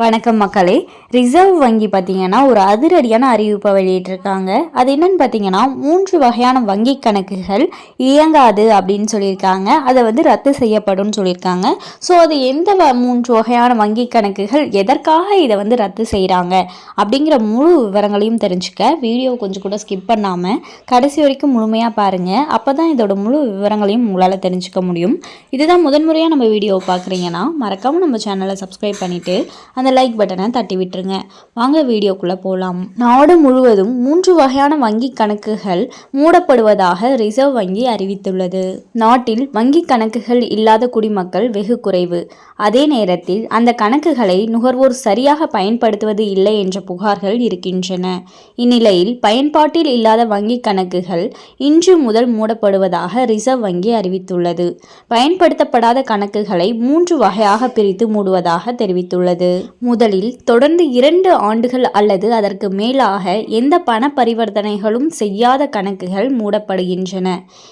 வணக்கம் மக்களே. ரிசர்வ் வங்கி பார்த்தீங்கன்னா ஒரு அதிரடியான அறிவிப்பை வெளியிட்டிருக்காங்க. அது என்னன்னு பார்த்தீங்கன்னா மூன்று வகையான வங்கி கணக்குகள் இயங்காது அப்படின்னு சொல்லியிருக்காங்க. அதை வந்து ரத்து செய்யப்படும் சொல்லியிருக்காங்க. ஸோ அது எந்த வ மூன்று வகையான வங்கி கணக்குகள் எதற்காக இதை வந்து ரத்து செய்கிறாங்க அப்படிங்கிற முழு விவரங்களையும் தெரிஞ்சுக்க வீடியோ கொஞ்சம் கூட ஸ்கிப் பண்ணாமல் கடைசி வரைக்கும் முழுமையாக பாருங்கள் அப்போ தான் இதோட முழு விவரங்களையும் உங்களால் தெரிஞ்சுக்க முடியும். இதுதான் முதன்முறையாக நம்ம வீடியோவை பார்க்குறீங்கன்னா மறக்காமல் நம்ம சேனலை சப்ஸ்கிரைப் பண்ணிவிட்டு அந்த லைக் பட்டனை தட்டி விட்டுருங்க. வாங்க வீடியோக்குள்ளே போகலாம் நாடு முழுவதும் மூன்று வகையான வங்கி கணக்குகள் மூடப்படுவதாக ரிசர்வ் வங்கி அறிவித்துள்ளது. நாட்டில் வங்கி கணக்குகள் இல்லாத குடிமக்கள் வெகு குறைவு. அதே நேரத்தில் அந்த கணக்குகளை நுகர்வோர் சரியாக பயன்படுத்துவது இல்லை என்ற புகார்கள் இருக்கின்றன. இந்நிலையில் பயன்பாட்டில் இல்லாத வங்கி கணக்குகள் இன்று முதல் மூடப்படுவதாக ரிசர்வ் வங்கி அறிவித்துள்ளது. பயன்படுத்தப்படாத கணக்குகளை மூன்று வகையாக பிரித்து மூடுவதாக தெரிவித்துள்ளது. முதலில் தொடர்ந்து இரண்டு ஆண்டுகள் அல்லது அதற்கு மேலாக எந்த பண பரிவர்த்தனைகளும் செய்யாத கணக்குகள் மூடப்படுகின்றன.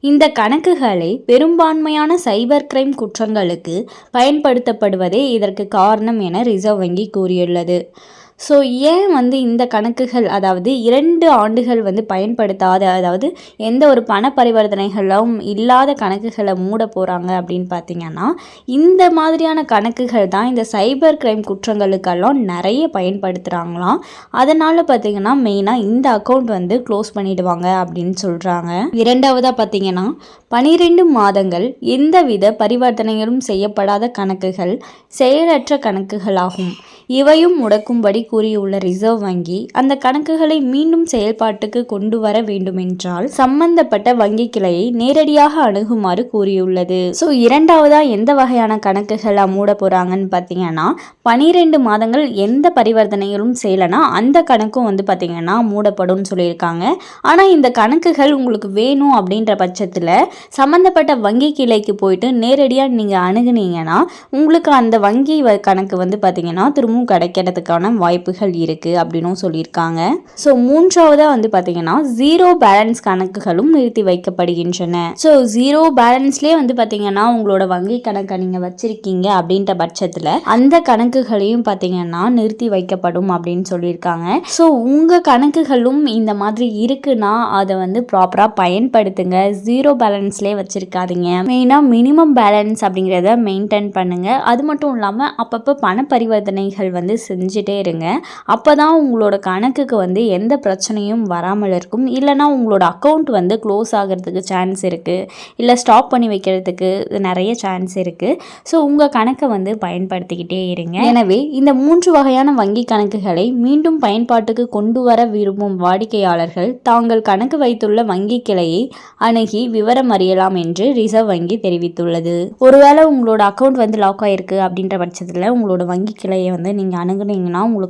இந்த கணக்குகளை பெரும்பான்மையான சைபர் கிரைம் குற்றங்களுக்கு பயன்படுத்தப்படுவதே இதற்கு காரணம் என ரிசர்வ் வங்கி கூறியுள்ளது. ஸோ ஏன் வந்து இந்த கணக்குகள் அதாவது இரண்டு ஆண்டுகள் வந்து பயன்படுத்தாத அதாவது எந்த ஒரு பண பரிவர்த்தனைகளும் இல்லாத கணக்குகளை மூட போகிறாங்க அப்படின்னு பார்த்தீங்கன்னா இந்த மாதிரியான கணக்குகள் தான் இந்த சைபர் கிரைம் குற்றங்களுக்கெல்லாம் நிறைய பயன்படுத்துகிறாங்களாம் அதனால் பார்த்தீங்கன்னா மெயினாக இந்த அக்கௌண்ட் வந்து க்ளோஸ் பண்ணிடுவாங்க அப்படின்னு சொல்கிறாங்க இரண்டாவதாக பார்த்தீங்கன்னா பனிரெண்டு மாதங்கள் எந்தவித பரிவர்த்தனைகளும் செய்யப்படாத கணக்குகள் செயலற்ற கணக்குகளாகும். இவையும் முடக்கும்படி கூறியுள்ள ரிசர்வ் வங்கி அந்த கணக்குகளை மீண்டும் செயல்பாட்டுக்கு கொண்டு வர வேண்டுமென்றால் சம்பந்தப்பட்ட வங்கி கிளையை நேரடியாக அணுகுமாறு கூறியுள்ளது. ஸோ இரண்டாவதா எந்த வகையான கணக்குகளை மூட போறாங்கன்னு பார்த்தீங்கன்னா பனிரெண்டு மாதங்கள் எந்த பரிவர்த்தனைகளும் செய்யலைன்னா அந்த கணக்கும் வந்து பார்த்தீங்கன்னா மூடப்படும் சொல்லியிருக்காங்க. ஆனால் இந்த கணக்குகள் உங்களுக்கு வேணும் அப்படின்ற பட்சத்தில் சம்மந்தப்பட்ட வங்கி கிளைக்கு போயிட்டு நேரடியாக நீங்கள் அணுகுனீங்கன்னா உங்களுக்கு அந்த வங்கி கணக்கு வந்து பார்த்தீங்கன்னா திரும்பவும் கிடைக்கிறதுக்கான வாய்ப்பு வாய்ப்புகள் இருக்குது அப்படின்னும் சொல்லியிருக்காங்க. ஸோ மூன்றாவதாக வந்து பார்த்தீங்கன்னா ஜீரோ பேலன்ஸ் கணக்குகளும் நிறுத்தி வைக்கப்படுகின்றன. ஸோ ஜீரோ பேலன்ஸ்லேயே வந்து பார்த்தீங்கன்னா உங்களோட வங்கி கணக்கை நீங்கள் வச்சுருக்கீங்க அப்படின்ற பட்சத்தில் அந்த கணக்குகளையும் பார்த்தீங்கன்னா நிறுத்தி வைக்கப்படும் அப்படின்னு சொல்லியிருக்காங்க. ஸோ உங்கள் கணக்குகளும் இந்த மாதிரி இருக்குன்னா அதை வந்து ப்ராப்பராக பயன்படுத்துங்க. ஜீரோ பேலன்ஸ்லேயே வச்சுருக்காதீங்க. மெயினாக மினிமம் பேலன்ஸ் அப்படிங்கிறத மெயின்டைன் பண்ணுங்கள் அது மட்டும் இல்லாமல் அப்பப்போ பண பரிவர்த்தனைகள் வந்து செஞ்சுட்டே இருங்க. அப்போ தான் உங்களோட கணக்குக்கு வந்து எந்த பிரச்சனையும் வராமல் இருக்கும். இல்லைனா உங்களோட அக்கௌண்ட் வந்து க்ளோஸ் ஆகிறதுக்கு சான்ஸ் இருக்குது இல்லை ஸ்டாப் பண்ணி வைக்கிறதுக்கு நிறைய சான்ஸ் இருக்குது ஸோ உங்கள் கணக்கை வந்து பயன்படுத்திக்கிட்டே இருங்க. எனவே இந்த மூன்று வகையான வங்கி கணக்குகளை மீண்டும் பயன்பாட்டுக்கு கொண்டு வர விரும்பும் வாடிக்கையாளர்கள் தாங்கள் கணக்கு வைத்துள்ள வங்கி கிளையை அணுகி விவரம் அறியலாம் என்று ரிசர்வ் வங்கி தெரிவித்துள்ளது. ஒருவேளை உங்களோட அக்கௌண்ட் வந்து லாக் ஆயிருக்கு அப்படின்ற பட்சத்தில் உங்களோட வங்கி கிளையை வந்து நீங்கள் அணுகுனீங்கன்னா உங்களுக்கு